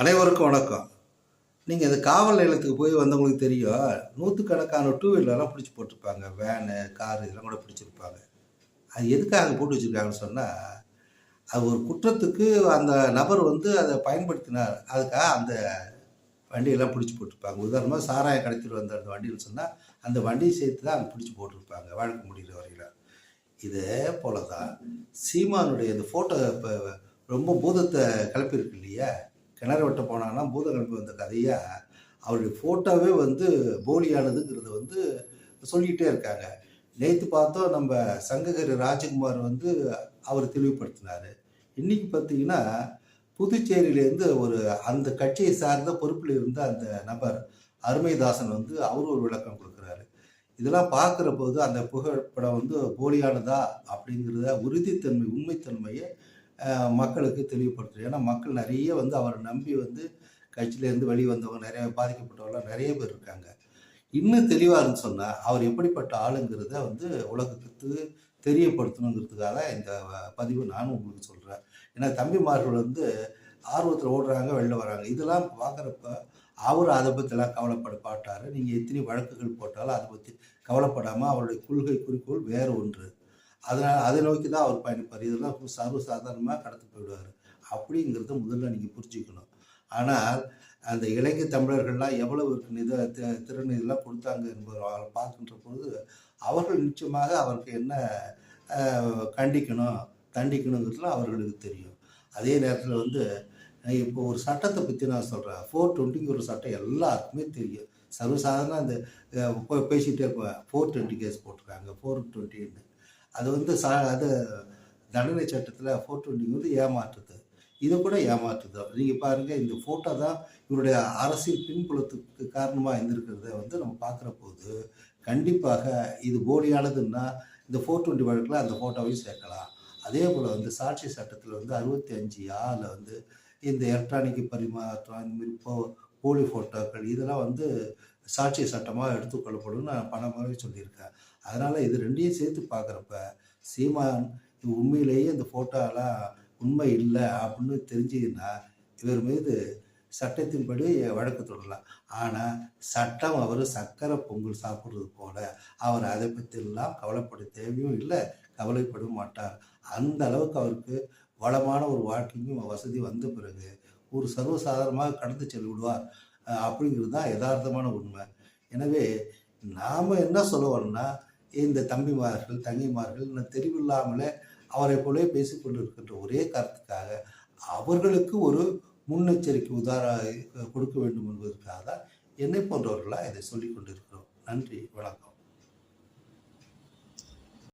அனைவருக்கும் வணக்கம். நீங்கள் இந்த காவல் நிலையத்துக்கு போய் வந்தவங்களுக்கு தெரியும். நூற்றுக்கணக்கான டூ வீலர்லாம் பிடிச்சி போட்டிருப்பாங்க. வேனு காரு இதெல்லாம் கூட பிடிச்சிருப்பாங்க. அது எதுக்காக போட்டு வச்சுருக்காங்கன்னு சொன்னால் அது ஒரு குற்றத்துக்கு அந்த நபர் வந்து அதை பயன்படுத்தினார். அதுக்காக அந்த வண்டியெல்லாம் பிடிச்சி போட்டிருப்பாங்க. உதாரணமாக சாராயம் கடத்திட்டு வந்த அந்த வண்டியில் சொன்னால் அந்த வண்டியை சேர்த்து தான் அங்கே பிடிச்சி போட்டிருப்பாங்க வழக்கு முடிகிற வரையில். இதே போல தான் சீமானுடைய இந்த ஃபோட்டோ இப்போ ரொம்ப பூதத்தை கிளப்பியிருக்கு இல்லையா? கிணறு வெட்ட போனாங்கன்னா பூதம் வந்த கதையாக அவருடைய ஃபோட்டோவே வந்து போலியானதுங்கிறத வந்து சொல்லிக்கிட்டே இருக்காங்க. நேற்று பார்த்தோம் நம்ம சங்ககிரி ராஜகுமார் வந்து அவர் தெளிவுபடுத்தினார். இன்னைக்கு பார்த்தீங்கன்னா புதுச்சேரியிலேருந்து ஒரு அந்த கட்சியை சார்ந்த பொறுப்பில் இருந்த அந்த நபர் அருமைதாசன் வந்து அவர் ஒரு விளக்கம் கொடுக்குறாரு. இதெல்லாம் பார்க்குற போது அந்த புகைப்படம் வந்து போலியானதா அப்படிங்கிறத உறுதித்தன்மை உண்மைத்தன்மையை மக்களுக்கு தெளிவுபடுத்துறது ஏன்னா மக்கள் நிறைய வந்து அவரை நம்பி வந்து கட்சியிலேருந்து வெளியே வந்தவங்க நிறைய பாதிக்கப்பட்டவங்களாம் நிறைய பேர் இருக்காங்க. இன்னும் தெளிவாக சொன்னால் அவர் எப்படிப்பட்ட ஆளுங்கிறத வந்து உலகத்துக்கு தெரியப்படுத்தணுங்கிறதுக்காக இந்த பதிவு நானும் உங்களுக்கு சொல்கிறேன் ஏன்னா தம்பிமார்கள் வந்து ஆர்வத்தில் ஓடுறாங்க வெளில வராங்க. இதெல்லாம் பார்க்குறப்ப அவர் அதை பற்றிலாம் கவலைப்பட பாட்டார் நீங்கள் எத்தனை வழக்குகள் போட்டாலும் அதை பற்றி கவலைப்படாமல் அவருடைய கொள்கை குறிக்கோள் வேறு ஒன்று. அதனால் அதை நோக்கி தான் அவர் பயணிப்பார். இதெல்லாம் சர்வசாதாரணமாக கடந்து போயிடுவார். அப்படிங்கிறத முதல்ல நீங்கள் புரிஞ்சுக்கணும். ஆனால் அந்த இலங்கை தமிழர்கள்லாம் எவ்வளவு நித திறன் இதெல்லாம் கொடுத்தாங்க என்பதை அவரை பார்க்கின்ற பொழுது அவர்கள் நிச்சயமாக அவருக்கு என்ன கண்டிக்கணும் தண்டிக்கணுங்கிறதுலாம் அவர்களுக்கு தெரியும். அதே நேரத்தில் வந்து இப்போ ஒரு சட்டத்தை பற்றி நான் சொல்கிறேன் ஃபோர் டுவெண்ட்டிக்கு ஒரு சட்டம் எல்லாருக்குமே தெரியும். சர்வசாதாரண அந்த பேசிகிட்டே இருப்பேன். ஃபோர் டுவெண்ட்டி கேஸ் போட்டிருக்காங்க. ஃபோர் டுவெண்ட்டின்னு அது வந்து சா அது தண்டனை சட்டத்தில் ஃபோர் டுவெண்ட்டி வந்து ஏமாற்றுது இது கூட ஏமாற்றுது நீங்கள் பாருங்கள் இந்த ஃபோட்டோ தான் இவருடைய அரசியல் பின்புலத்துக்கு காரணமாக இருந்திருக்கிறத வந்து நம்ம பார்க்குற போது கண்டிப்பாக இது போலியானதுன்னா இந்த ஃபோர் டுவெண்ட்டி வழக்கில் அந்த ஃபோட்டோவையும் சேர்க்கலாம். அதே போல் வந்து சாட்சி சட்டத்தில் வந்து அறுபத்தி அஞ்சு ஆறில் வந்து இந்த எலக்ட்ரானிக் பரிமாற்றம் இந்தமாரி போ போலி ஃபோட்டோக்கள் இதெல்லாம் வந்து சாட்சி சட்டமாக எடுத்துக்கொள்ளப்படும்னு நான் பணமாகவே சொல்லியிருக்கேன். அதனால் இது ரெண்டையும் சேர்த்து பார்க்குறப்ப சீமான் உண்மையிலேயே இந்த ஃபோட்டோலாம் உண்மை இல்லை அப்படின்னு தெரிஞ்சதுன்னா இவர் மீது சட்டத்தின்படி வழக்கு தொடரலாம். ஆனால் சட்டம் அவர் சக்கரை பொங்கல் சாப்பிட்றது போல அவர் அதை பற்றியெல்லாம் கவலைப்பட தேவையும் இல்லை கவலைப்பட மாட்டார். அந்த அளவுக்கு அவருக்கு வளமான ஒரு வாழ்க்கையும் வசதி வந்த பிறகு ஒரு சர்வசாதாரணமாக கடந்து செல்ல விடுவார் அப்படிங்கிறது தான் யதார்த்தமான உண்மை. எனவே நாம் என்ன சொல்ல வரோம்னா இந்த தம்பிமார்கள் தங்கிமார்கள் தெரிவில்லாமலே அவரை போலவே பேசிக்கொண்டு இருக்கின்ற ஒரே காரணத்துக்காக அவர்களுக்கு ஒரு முன்னெச்சரிக்கை உதார கொடுக்க வேண்டும் என்பதற்காக தான் என்னை போன்றவர்களாக இதை சொல்லிக் கொண்டிருக்கிறோம். நன்றி வணக்கம்.